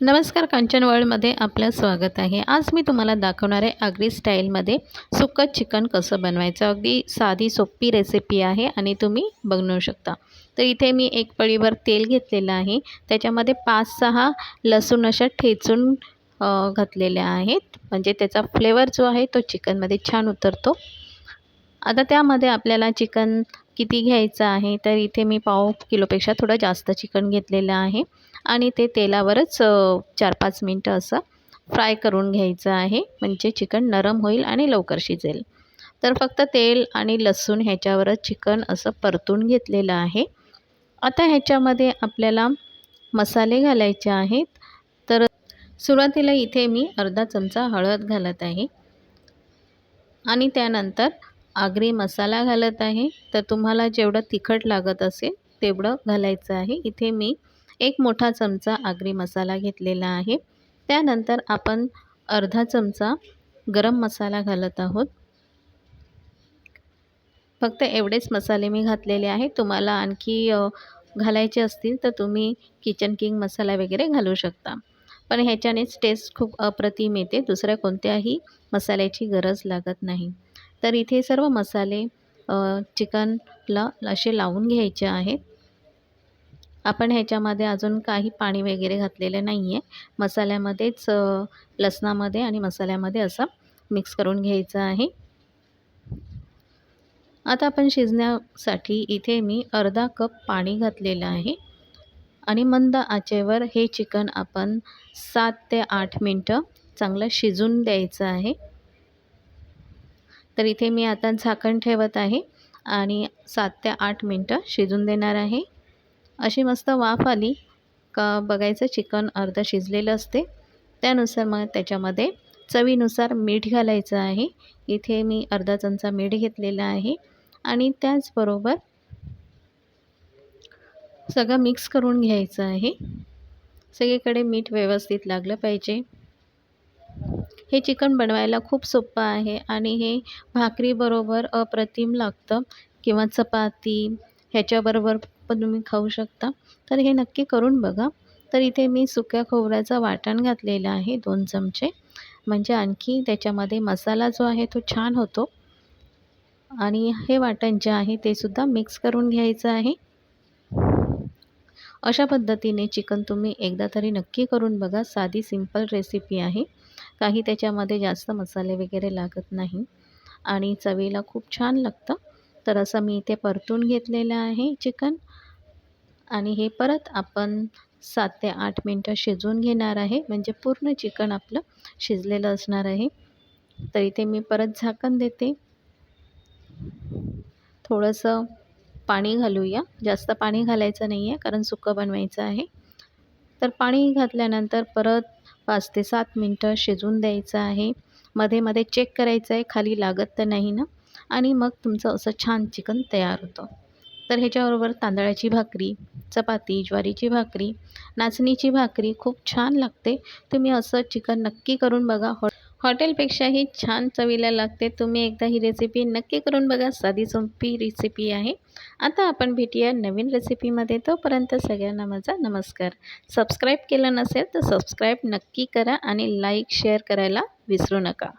नमस्कार कांचन वर्ल्डमध्ये आपलं स्वागत आहे. आज मी तुम्हाला दाखवणार आहे आगरी स्टाईलमध्ये सुकं चिकन कसं बनवायचं. अगदी साधी सोपी रेसिपी आहे आणि तुम्ही बनवू शकता. तर इथे मी एक पळीभर तेल घेतलेलं आहे. त्याच्यामध्ये पाच सहा लसूण अशा ठेचून घातलेल्या आहेत. म्हणजे त्याचा फ्लेवर जो आहे तो चिकनमध्ये छान उतरतो. आता त्यामध्ये आपल्याला चिकन किती घ्यायचं आहे तर इथे मी पाव किलोपेक्षा थोडं जास्त चिकन घेतलेलं आहे. आणि ते तेलावरच चार पाच मिनटं असं फ्राय करून घ्यायचं आहे. म्हणजे चिकन नरम होईल आणि लवकर शिजेल. तर फक्त तेल आणि लसूण ह्याच्यावरच चिकन असं परतून घेतलेलं आहे. आता ह्याच्यामध्ये आपल्याला मसाले घालायचे आहेत. तर सुरुवातीला इथे मी अर्धा चमचा हळद घालत आहे. आणि त्यानंतर आगरी मसाला घालत आहे. तर तुम्हाला जेवढं तिखट लागत असेल तेवढं घालायचं आहे. इथे मी एक मोठा चमचा आगरी मसाला घेतलेला आहे. त्यानंतर आपण अर्धा चमचा गरम मसाला घालत आहोत. फक्त एवढेच मसाले मी घातलेले आहे तुम्हाला आणखी घालायचे असतील तर तुम्ही किचन किंग मसाला वगैरे घालू शकता. पण ह्याच्यानेच टेस्ट खूप अप्रतिम येते. दुसऱ्या कोणत्याही मसाल्याची गरज लागत नाही. तर इथे सर्व मसाले चिकनला असे लावून घ्यायचे आहेत. आपण ह्याच्यामध्ये अजून काही पाणी वगैरे घातलेलं नाही आहे मसाल्यामध्येच लसणामध्ये आणि मसाल्यामध्ये असं मिक्स करून घ्यायचं आहे. आता आपण शिजण्यासाठी इथे मी अर्धा कप पाणी घातलेलं आहे. आणि मंद आचेवर हे चिकन आपण सात ते आठ मिनटं चांगलं शिजून द्यायचं आहे. तर इथे मी आता झाकण ठेवत आहे आणि सात ते आठ मिनटं शिजून देणार आहे. अशी मस्त वाफ आली का बघायचं चिकन अर्धं शिजलेलं असते. त्यानुसार मग त्याच्यामध्ये चवीनुसार मीठ घालायचं आहे. इथे मी अर्धा चमचा मीठ घेतलेला आहे. आणि त्याचबरोबर सगळं मिक्स करून घ्यायचं आहे. सगळीकडे मीठ व्यवस्थित लागलं पाहिजे. हे चिकन बनवायला खूप सोपं आहे आणि हे भाकरीबरोबर अप्रतिम लागतं. किंवा चपाती ह्याच्याबरोबर पण तुम्ही खाऊ शकता. तर हे नक्की करून बघा. तर इथे मी सुक्या खोबऱ्याचा वाटण घातलेलं आहे दोन चमचे. म्हणजे आणखी त्याच्यामध्ये मसाला जो आहे तो छान होतो. आणि हे वाटण जे आहे ते सुद्धा मिक्स करून घ्यायचं आहे. अशा पद्धतीने चिकन तुम्ही एकदा तरी नक्की करून बघा. साधी सिंपल रेसिपी आहे. काही त्याच्यामध्ये जास्त मसाले वगैरे लागत नाही. आणि चवीला खूप छान लागतं. तर असं मी इथे परतून घेतलेलं आहे चिकन. आणि हे परत आपण सात ते आठ मिनटं शिजवून घेणार आहे. म्हणजे पूर्ण चिकन आपलं शिजलेलं असणार आहे. तर इथे मी परत झाकण देते. थोडंसं पाणी घालूया. जास्त पाणी घालायचं नाही आहे कारण सुकं बनवायचं आहे. तर पाणी घातल्यानंतर परत पाच ते सात मिनटं शिजवून द्यायचं आहे. मध्ये मध्ये चेक करायचं आहे खाली लागत तर नाही ना? आणि मग तुमचं असं छान चिकन तयार होतं. तर ह्याच्याबरोबर तांदळाची भाकरी चपाती ज्वारीची भाकरी नाचणीची भाकरी खूप छान लागते. तुम्ही असं चिकन नक्की करून बघा. हॉ हॉटेलपेक्षाही छान चवीला लागते. तुम्ही एकदा ही रेसिपी नक्की करून बघा. साधी सोपी रेसिपी आहे. आता आपण भेटूया नवीन रेसिपीमध्ये तोपर्यंत सगळ्यांना माझा नमस्कार. सबस्क्राईब केलं नसेल तर सबस्क्राईब नक्की करा आणि लाईक शेअर करायला विसरू नका.